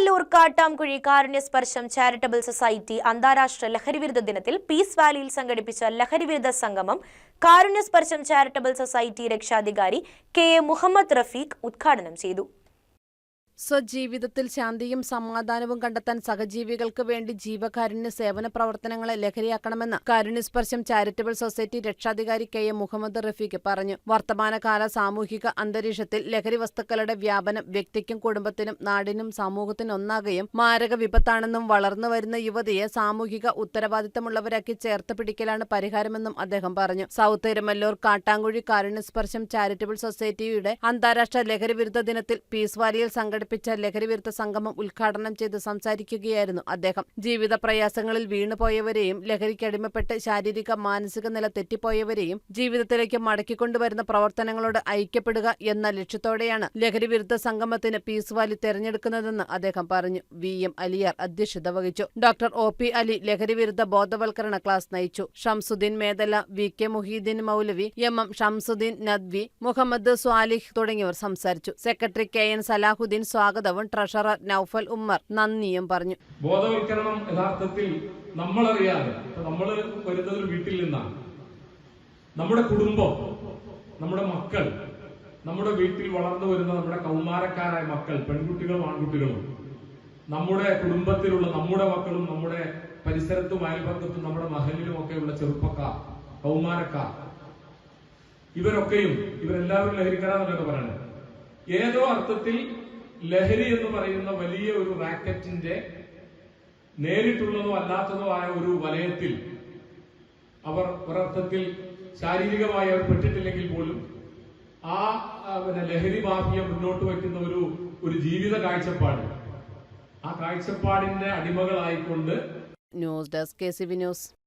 തിരുമല്ലൂർ Kattamkuzhi Karunyasparsham charitable society അന്താരാഷ്ട്ര ലഹരിവിരുദ്ധ ദിനത്തിൽ പീസ് വാലിയിൽ സംഘടിപ്പിച്ച ലഹരിവിരുദ്ധ സംഗമം കാരുണ്യസ്പർശം ചാരിറ്റബിൾ സൊസൈറ്റി രക്ഷാധികാരി കെ എ മുഹമ്മദ് റഫീഖ് ഉദ്ഘാടനം ചെയ്തു. സ്വജീവിതത്തിൽ ശാന്തിയും സമാധാനവും കണ്ടെത്താൻ സഹജീവികൾക്ക് വേണ്ടി ജീവകാരുണ്യ സേവന പ്രവർത്തനങ്ങളെ ലഹരിയാക്കണമെന്ന് കാരുണ്യസ്പർശം ചാരിറ്റബിൾ സൊസൈറ്റി രക്ഷാധികാരി കെ എം മുഹമ്മദ് റഫീഖ് പറഞ്ഞു. വർത്തമാനകാല സാമൂഹിക അന്തരീക്ഷത്തിൽ ലഹരി വസ്തുക്കളുടെ വ്യാപനം വ്യക്തിക്കും കുടുംബത്തിനും നാടിനും സമൂഹത്തിനും ഒന്നാകുകയും മാരക വിപത്താണെന്നും വളർന്നു വരുന്ന യുവതിയെ സാമൂഹിക ഉത്തരവാദിത്തമുള്ളവരാക്കി ചേർത്ത് പിടിക്കലാണ് പരിഹാരമെന്നും അദ്ദേഹം പറഞ്ഞു. സൗത്ത് എരുമല്ലൂർ കാട്ടാങ്കുഴി കാരുണ്യസ്പർശം ചാരിറ്റബിൾ സൊസൈറ്റിയുടെ അന്താരാഷ്ട്ര ലഹരി വിരുദ്ധ ദിനത്തിൽ പീസ് വാലിയിൽ സംഘടിപ്പിച്ച ലഹരി വിരുദ്ധ സംഗമം ഉദ്ഘാടനം ചെയ്ത് സംസാരിക്കുകയായിരുന്നു അദ്ദേഹം. ജീവിത പ്രയാസങ്ങളിൽ വീണുപോയവരെയും ലഹരിക്ക് അടിമപ്പെട്ട് ശാരീരിക മാനസിക നില തെറ്റിപ്പോയവരെയും ജീവിതത്തിലേക്ക് മടക്കിക്കൊണ്ടുവരുന്ന പ്രവർത്തനങ്ങളോട് ഐക്യപ്പെടുക എന്ന ലക്ഷ്യത്തോടെയാണ് ലഹരി വിരുദ്ധ സംഗമത്തിന് പീസ് വാലി തെരഞ്ഞെടുക്കുന്നതെന്ന് അദ്ദേഹം പറഞ്ഞു. വി. എം. അലിയാർ അധ്യക്ഷത വഹിച്ചു. Doctor O. പി. അലി ലഹരി വിരുദ്ധ ബോധവൽക്കരണ ക്ലാസ് നയിച്ചു. Shamsuddin Medala V. K. Muhiyuddin Maulavi M. M. Shamsuddin Nadvi Muhammad Swalih തുടങ്ങിയവർ സംസാരിച്ചു. Secretary K. എൻ. സലാഹുദ്ദീൻ സ്വാഗതവും ട്രഷറർ നൌഫൽ ഉമ്മർ നന്ദിയും പറഞ്ഞു. ബോധവൽക്കരണം യഥാർത്ഥത്തിൽ നമ്മളറിയാതെ നമ്മൾ വരുന്നത് വീട്ടിൽ നിന്നാണ്. നമ്മുടെ കുടുംബം നമ്മുടെ മക്കൾ നമ്മുടെ വീട്ടിൽ വളർന്നു വരുന്ന നമ്മുടെ കൗമാരക്കാരായ മക്കൾ പെൺകുട്ടികളും ആൺകുട്ടികളും നമ്മുടെ കുടുംബത്തിലുള്ള നമ്മുടെ മക്കളും നമ്മുടെ പരിസരത്തും അയൽപക്കത്തും നമ്മുടെ മഹലിലും ഒക്കെയുള്ള ചെറുപ്പക്കാർ കൗമാരക്കാർ ഇവരൊക്കെയും ഇവരെല്ലാവരും ലഹരിക്കാരാന്നല്ലോ പറയുന്നത് ഏതോ അർത്ഥത്തിൽ ലഹരി എന്ന് പറയുന്ന വലിയ ഒരു റാക്കറ്റിന്റെ നേരിട്ടുള്ളതോ അല്ലാത്തതോ ആയ ഒരു വലയത്തിൽ അവർ ഒരർത്ഥത്തിൽ ശാരീരികമായി അവർ പെട്ടിട്ടില്ലെങ്കിൽ പോലും ആ പിന്നെ ലഹരി മാഫിയ മുന്നോട്ട് വയ്ക്കുന്ന ഒരു ഒരു ജീവിത കാഴ്ചപ്പാട്. ആ കാഴ്ചപ്പാടിന്റെ അടിമകളായിക്കൊണ്ട് ന്യൂസ് ഡെസ്ക് ന്യൂസ്.